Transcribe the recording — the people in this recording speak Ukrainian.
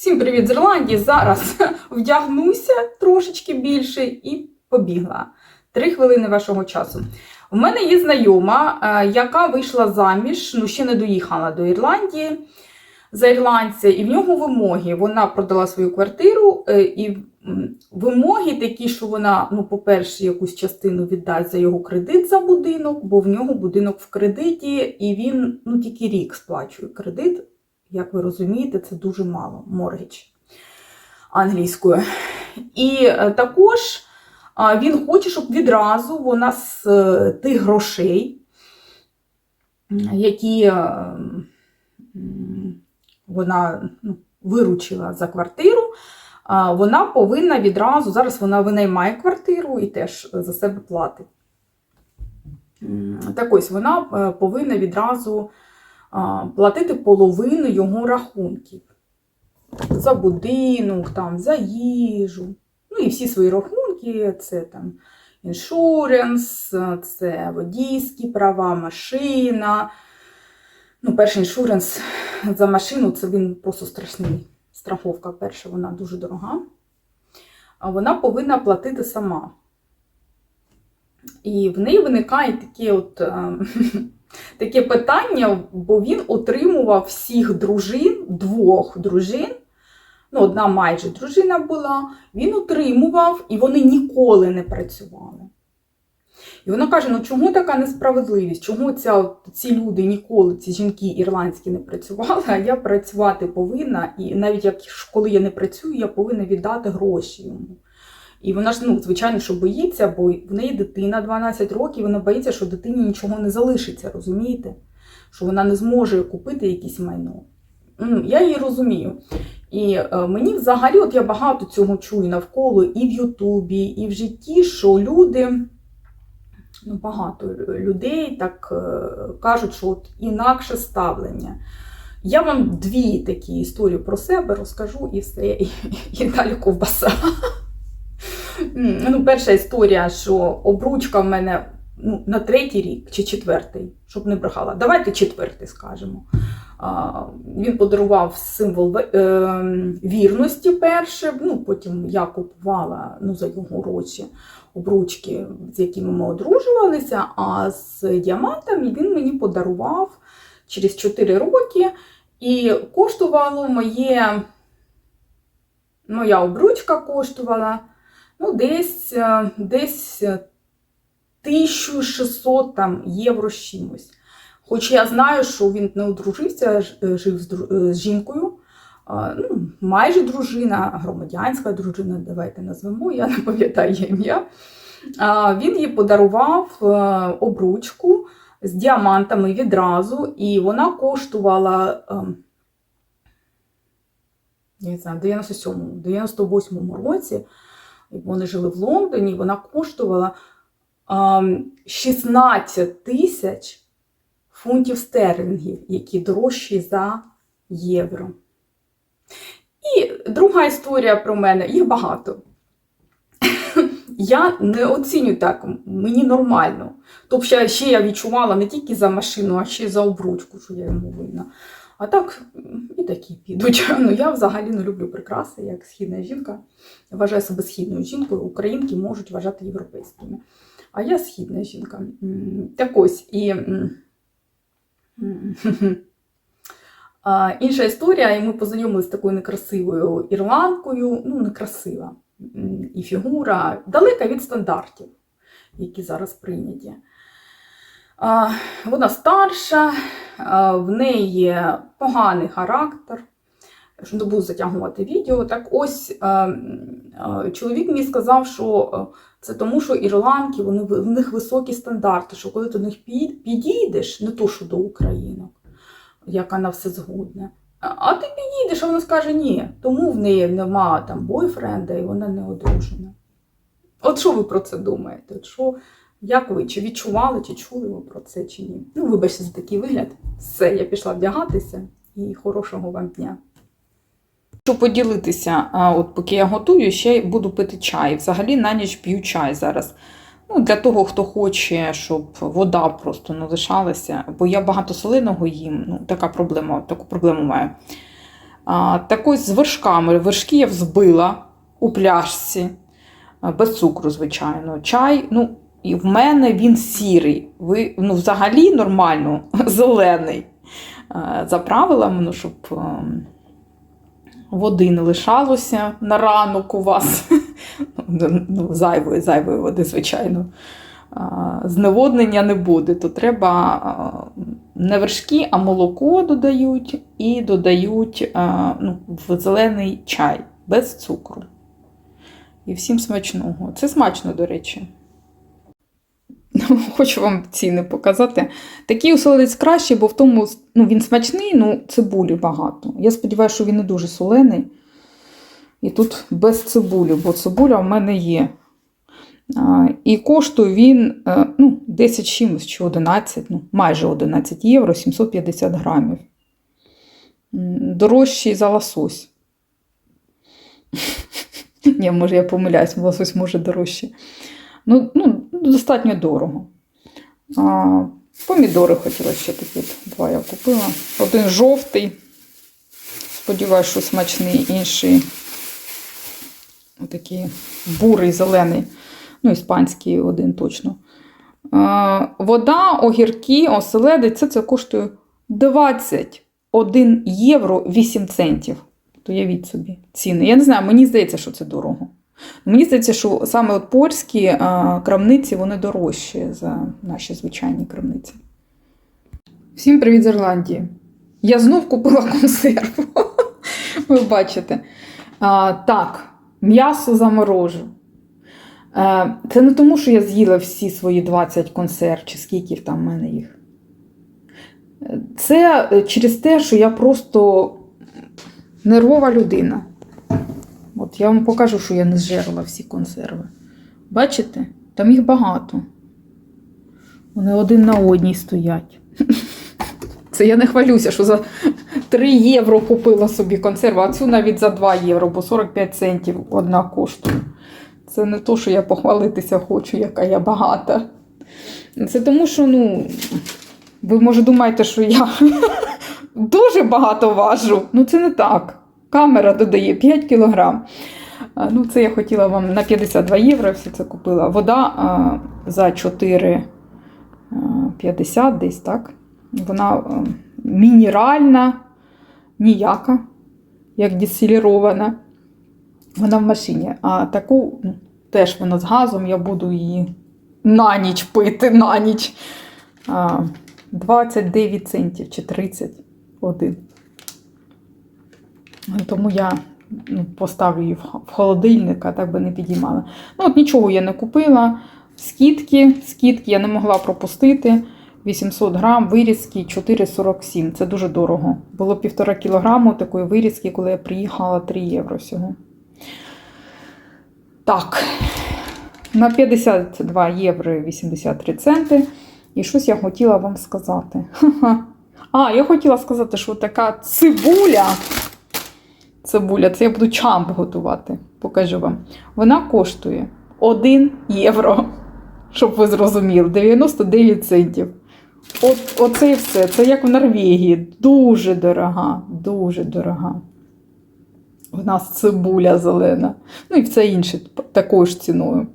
Всім привіт з Ірландії. Зараз вдягнуся трошечки більше і побігла. Три хвилини вашого часу. У мене є знайома, е, яка вийшла заміж, ну ще не доїхала до Ірландії за ірландця, і в нього вимоги. Вона продала свою квартиру, е, і вимоги такі, що вона, ну, по-перше, якусь частину віддасть за його кредит за будинок, бо в нього будинок в кредиті, і він ну, тільки рік сплачує кредит. Як ви розумієте, це дуже мало моргіч англійською. І е, також він хоче, щоб відразу вона з е, тих грошей, які е, вона ну, виручила за квартиру, вона повинна відразу, зараз вона винаймає квартиру і теж за себе платить. Так ось вона повинна відразу платити половину його рахунків. За будинок, там, за їжу. Ну і всі свої рахунки, це там іншуренс, це водійські права, машина. Ну, перший іншуренс за машину це він просто страшний. Страховка перша, вона дуже дорога. А вона повинна платити сама. І в неї виникає таке от. таке питання, бо він отримував всіх дружин, двох дружин. Ну, одна майже дружина була, він отримував, і вони ніколи не працювали. І вона каже: ну чому така несправедливість? Чому ця, ці люди ніколи, ці жінки ірландські не працювали, а я працювати повинна, і навіть як коли я не працюю, я повинна віддати гроші йому. І вона ж, ну, звичайно, що боїться, бо в неї дитина 12 років, вона боїться, що дитині нічого не залишиться, розумієте? Що вона не зможе купити якесь майно. Ну, Я її розумію. І е, мені взагалі, от я багато цього чую навколо і в Ютубі, і в житті, що люди, ну багато людей так е, кажуть, що от інакше ставлення. Я вам дві такі історії про себе розкажу і все, і, і далі ковбаса. Ну, перша історія, що обручка в мене ну, на третій рік чи четвертий, щоб не брехала. Давайте четвертий скажемо. А, Він подарував символ е, вірності перше, ну, потім я купувала ну, за його гроші обручки, з якими ми одружувалися, а з діамантами він мені подарував через 4 роки. І коштувало моє, моя обручка коштувала ну, десь, е, десь е, 1600 там, євро з чимось. Хоч я знаю, що він не одружився, е, жив з, е, жінкою, ну, майже дружина, громадянська дружина, давайте назвемо, я не пам'ятаю її ім'я. Він їй подарував е, обручку з діамантами відразу, і вона коштувала. ем, я не знаю, в 97-му, 98-му році, вони жили в Лондоні, вона коштувала ем, 16 тисяч фунтів стерлінгів, які дорожчі за євро. І друга історія про мене, їх багато. Я не оціню так, мені нормально. Тобто ще я відчувала не тільки за машину, а ще й за обручку, що я йому винна. А так і такі підуть. Ну, я взагалі не люблю прикраси, як східна жінка. Вважаю себе східною жінкою. Українки можуть вважати європейськими. А я східна жінка. Так ось і. інша історія, і ми познайомилися з такою некрасивою ірландкою, ну, некрасива і фігура, далека від стандартів, які зараз прийняті. Вона старша, в неї поганий характер. Щоб не буду затягувати відео. Так ось а, а, чоловік мені сказав, що це тому, що ірландки, вони, в них високі стандарти, що коли ти до них підійдеш, не то, що до українок, яка на все згодна. А ти підійдеш, а вона скаже ні, тому в неї нема там бойфренда і вона не одружена. От що ви про це думаєте? От що, як ви? Чи відчували, чи чули ви про це, чи ні? Ну, вибачте за такий вигляд. Все, я пішла вдягатися і хорошого вам дня. Хочу поділитися, от поки я готую, ще буду пити чай. Взагалі на ніч п'ю чай зараз. Ну, для того, хто хоче, щоб вода просто не лишалася, бо я багато солиного їм, ну, така проблема, таку проблему маю. А, так ось з вершками. Вершки я взбила у пляшці, без цукру, звичайно. Чай, ну, і в мене він сірий. Ви, ну, взагалі нормально, зелений. За правилами, ну, щоб ем, води не лишалося на ранок у вас. Ну, зайвої, зайвої води, звичайно. Зневоднення не буде, то треба не вершки, а молоко додають і додають ну, в зелений чай без цукру. І всім смачного. Це смачно, до речі. Хочу вам ціни показати. Такий оселедець кращий, бо в тому ну, він смачний, ну цибулі багато. Я сподіваюся, що він не дуже солений. І тут без цибулі, бо цибуля в мене є. А, І коштує він е, ну, 10 чимось чи 11, ну, майже 11 євро, 750 грамів. Дорожчий за лосось. Ні, може, я помиляюсь, лосось може дорожче. Ну, ну, достатньо дорого. А, помідори хотіла ще такі два я купила. Один жовтий. Сподіваюсь, що смачний, інший отакий бурий, зелений. Ну, іспанський один точно. А, вода, огірки, оселедець, це, це коштує 21 євро 8 центів. То явіть собі ціни. Я не знаю, мені здається, що це дорого. Мені здається, що саме от польські крамниці вони дорожчі за наші звичайні крамниці. Всім привіт з Ірландії. Я знов купила консерву. Ви бачите. А, так, м'ясо заморожу. Е, Це не тому, що я з'їла всі свої 20 консерв, чи скільки там в мене їх. Е, Це е, через те, що я просто нервова людина. Я вам покажу, що я не зжерла всі консерви. Бачите? Там їх багато. Вони один на одній стоять. Це я не хвалюся, що за 3 євро купила собі консерву, а цю навіть за 2 євро, бо 45 центів одна коштує. Це не то, що я похвалитися хочу, яка я багата. Це тому, що, ну, ви може думаєте, що я дуже багато важу. Ну, це не так. Камера додає 5 кілограм. Ну, це я хотіла вам на 52 євро все це купила. Вода за 4,50 десь так. Вона мінеральна, ніяка, як дистилірована. Вона в машині. А таку ну, теж вона з газом, я буду її на ніч пити, на ніч. 29 центів чи 31. Тому я ну, поставлю її в холодильник, а так би не підіймала. Ну, от нічого я не купила. Скидки, скидки я не могла пропустити. 800 грам, вирізки 4,47. Це дуже дорого. Було півтора кілограму такої вирізки, коли я приїхала 3 євро всього. Так, на 52 євро 83 центи. І щось я хотіла вам сказати. А, я хотіла сказати, що така цибуля. Цибуля, це я буду чамп готувати. Покажу вам. Вона коштує 1 євро. Щоб ви зрозуміли, 99 центів. От, оце і все. Це як в Норвегії. Дуже дорога, дуже дорога. У нас цибуля зелена. Ну і все інше такою ж ціною.